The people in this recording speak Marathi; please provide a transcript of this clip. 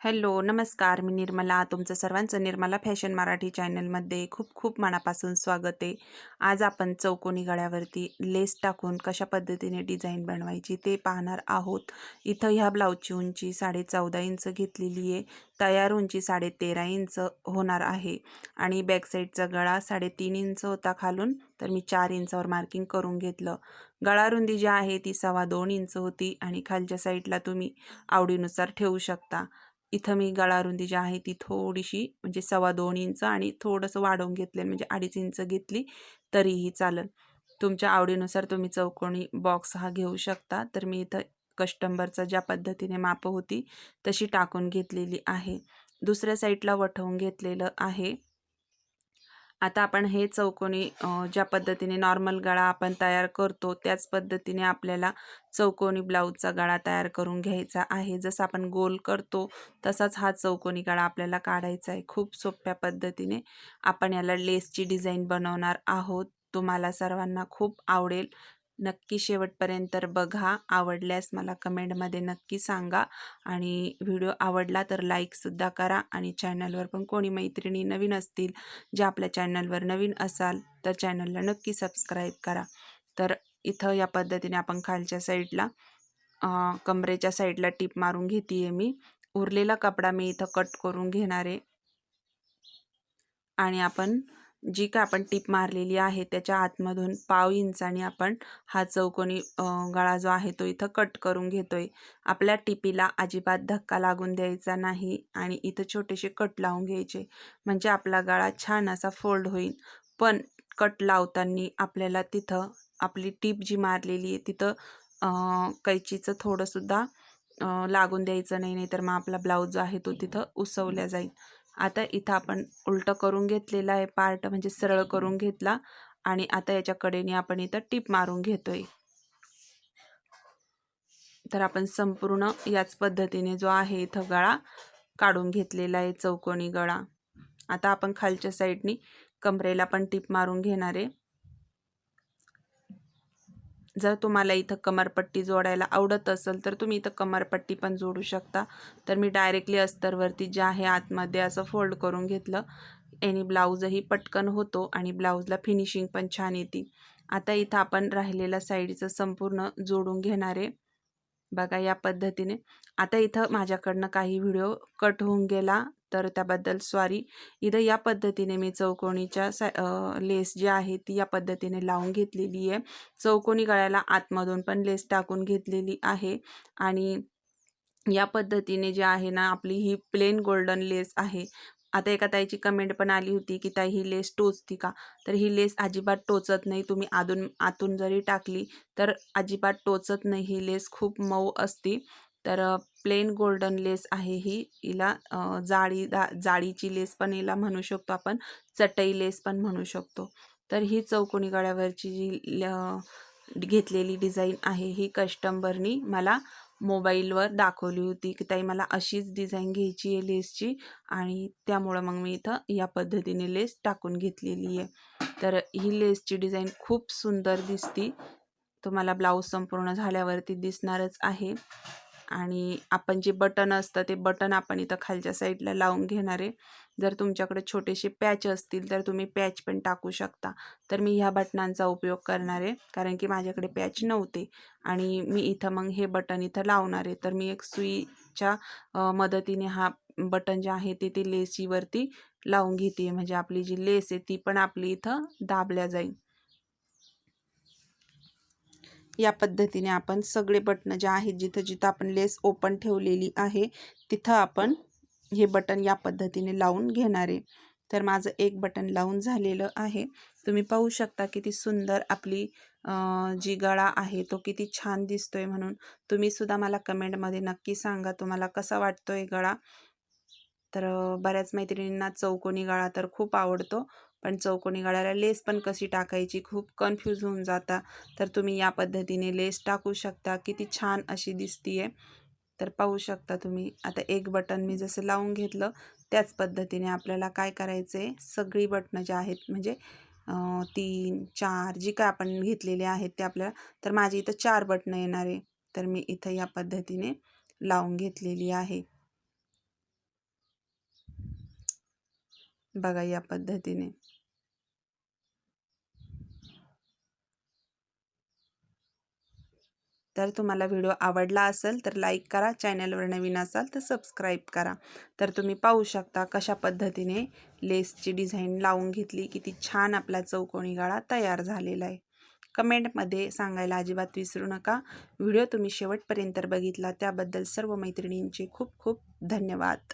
हॅलो नमस्कार मी निर्मला. तुमचं सर्वांचं निर्मला फॅशन मराठी चॅनलमध्ये खूप खूप मनापासून स्वागत आहे. आज आपण चौकोनी गळ्यावरती लेस टाकून कशा पद्धतीने डिझाईन बनवायची ते पाहणार आहोत. इथं ह्या ब्लाऊजची उंची साडे चौदा इंच घेतलेली आहे. तयार उंची साडे तेरा इंच होणार आहे. आणि बॅकसाईडचा गळा साडेतीन इंच होता खालून तर मी चार इंचावर मार्किंग करून घेतलं. गळा रुंदी जी आहे ती सव्वा दोन इंच होती आणि खालच्या साईडला तुम्ही आवडीनुसार ठेवू शकता. इथं मी गळारुंदी जी आहे ती थोडीशी म्हणजे सव्वा दोन इंच आणि थोडंसं वाढवून घेतलं म्हणजे अडीच इंच घेतली तरीही चालेल. तुमच्या आवडीनुसार तुम्ही चौकोनी बॉक्स हा घेऊ शकता. तर मी इथं कस्टंबरचा ज्या पद्धतीने माप होती तशी टाकून घेतलेली आहे. दुसऱ्या साईडला वठवून घेतलेलं आहे. आता आपण हे चौकोनी ज्या पद्धतीने नॉर्मल गळा आपण तयार करतो त्याच पद्धतीने आपल्याला चौकोनी ब्लाऊजचा गळा तयार करून घ्यायचा आहे. जसं आपण गोल करतो तसाच हा चौकोनी गळा आपल्याला काढायचा आहे. खूप सोप्या पद्धतीने आपण याला लेसची डिझाईन बनवणार आहोत. तुम्हाला सर्वांना खूप आवडेल. नक्की शेवटपर्यंत बघा आवडल्यास मला कमेंटमध्ये नक्की सांगा आणि व्हिडिओ आवडला तर लाईकसुद्धा करा आणि चॅनलवर पण कोणी मैत्रिणी नवीन असतील जे आपल्या चॅनलवर नवीन असाल तर चॅनलला नक्की सबस्क्राईब करा. तर इथं या पद्धतीने आपण खालच्या साईडला कमरेच्या साईडला टीप मारून घेते आहे मी. उरलेला कपडा मी इथं कट करून घेणार आहे. आणि आपण जी काय आपण टीप मारलेली आहे त्याच्या आतमधून पाव इंचाने आपण हा चौकोनी गळा जो आहे तो इथं कट करून घेतोय. आपल्या टिपीला अजिबात धक्का लागून द्यायचा नाही आणि इथं छोटेसे कट लावून घ्यायचे. म्हणजे आपला गळा छान असा फोल्ड होईल. पण कट लावताना आपल्याला तिथं आपली टीप जी मारलेली आहे तिथं कैचीचं थोडंसुद्धा लागून द्यायचं नाही नाही तर मग आपला ब्लाऊज जो आहे तो तिथं उसवल्या जाईल. आता इथं आपण उलटं करून घेतलेला आहे पार्ट म्हणजे सरळ करून घेतला. आणि आता याच्या कडेने आपण इथं टीप मारून घेतोय. तर आपण संपूर्ण याच पद्धतीने जो आहे इथं गळा काढून घेतलेला आहे चौकोनी गळा. आता आपण खालच्या साईडनी कमरेला पण टीप मारून घेणार आहे. जर तुम्हाला इथं कमरपट्टी जोडायला आवडत असेल तर तुम्ही इथं कमरपट्टी पण जोडू शकता. तर मी डायरेक्टली अस्तरवरती जे आहे आतमध्ये असं फोल्ड करून घेतलं. याने ब्लाऊजही पटकन होतो आणि ब्लाऊजला फिनिशिंग पण छान येते. आता इथं आपण राहिलेल्या साईडचं संपूर्ण जोडून घेणार आहे. बघा या पद्धतीने. आता इथं माझ्याकडनं काही व्हिडिओ कट होऊन गेला. तर त्याबद्दल सॉरी इथं या पद्धतीने मी चौकोनीच्या सा लेस जी आहे ती या पद्धतीने लावून घेतलेली आहे. चौकोनी गळ्याला आतमधून पण लेस टाकून घेतलेली आहे. आणि या पद्धतीने जे आहे ना आपली ही प्लेन गोल्डन लेस आहे. आता एका ताईची कमेंट पण आली होती की ताई ही लेस टोचती का? तर ही लेस अजिबात टोचत नाही. तुम्ही आतून आतून जरी टाकली तर अजिबात टोचत नाही. ही लेस खूप मऊ असती. तर प्लेन गोल्डन लेस आहे ही. हिला जाळी दा जाळीची लेस पण हिला म्हणू शकतो आपण. चटई लेस पण म्हणू शकतो. तर ही चौकोनी गळ्यावरची जी घेतलेली डिझाईन आहे ही कस्टमरनी मला मोबाईलवर दाखवली होती की ताई मला अशीच डिझाईन घ्यायची आहे लेसची आणि त्यामुळं मग मी इथं या पद्धतीने लेस टाकून घेतलेली आहे. तर ही लेसची डिझाईन खूप सुंदर दिसती. तुम्हाला ब्लाऊज संपूर्ण झाल्यावरती दिसणारच आहे. आणि आपण जे बटन असतं ते बटन आपण इथं खालच्या साईडला लावून घेणार आहे. जर तुमच्याकडे छोटेसे पॅच असतील तर तुम्ही पॅच पण टाकू शकता. तर मी ह्या बटनांचा उपयोग करणार आहे कारण की माझ्याकडे पॅच नव्हते. आणि मी इथं मग हे बटन इथं लावणार आहे. तर मी एक सुईच्या मदतीने हा बटन जे आहे ते ते लेसीवरती लावून घेते. म्हणजे आपली जी लेस आहे ती पण आपली इथं दाबल्या जाईल. या पद्धतीने आपण सगळे बटणं जे आहेत जिथं जिथं आपण लेस ओपन ठेवलेली आहे तिथं आपण हे बटन या पद्धतीने लावून घेणार आहे. तर माझं एक बटन लावून झालेलं आहे. तुम्ही पाहू शकता किती सुंदर आपली जी गळा आहे तो किती छान दिसतोय म्हणून. तुम्ही सुद्धा मला कमेंटमध्ये नक्की सांगा तुम्हाला कसा वाटतोय गळा. तर बऱ्याच मैत्रिणींना चौकोनी गळा तर खूप आवडतो. पण चौकोनी गळ्याला लेस पण कशी टाकायची खूप कन्फ्यूज होऊन जाता. तर तुम्ही या पद्धतीने लेस टाकू शकता. किती छान अशी दिसतीये. तर पाहू शकता तुम्ही. आता एक बटन मी जसं लावून घेतलं त्याच पद्धतीने आपल्याला काय करायचं आहे सगळी बटणं जे आहेत म्हणजे तीन चार जी काय आपण घेतलेले आहेत ते आपल्याला तर माझी इथं चार बटणं येणार. आहे तर मी इथं या पद्धतीने लावून घेतलेली आहे. बघा या पद्धतीने. तर तुम्हाला व्हिडिओ आवडला असेल तर लाईक करा चॅनलवर नवीन असाल तर सबस्क्राईब करा. तर तुम्ही पाहू शकता कशा पद्धतीने लेसची डिझाईन लावून घेतली किती छान आपला चौकोनी गाळा तयार झालेला आहे. कमेंटमध्ये सांगायला अजिबात विसरू नका. व्हिडिओ तुम्ही शेवटपर्यंत बघितला त्याबद्दल सर्व मैत्रिणींचे खूप खूप धन्यवाद.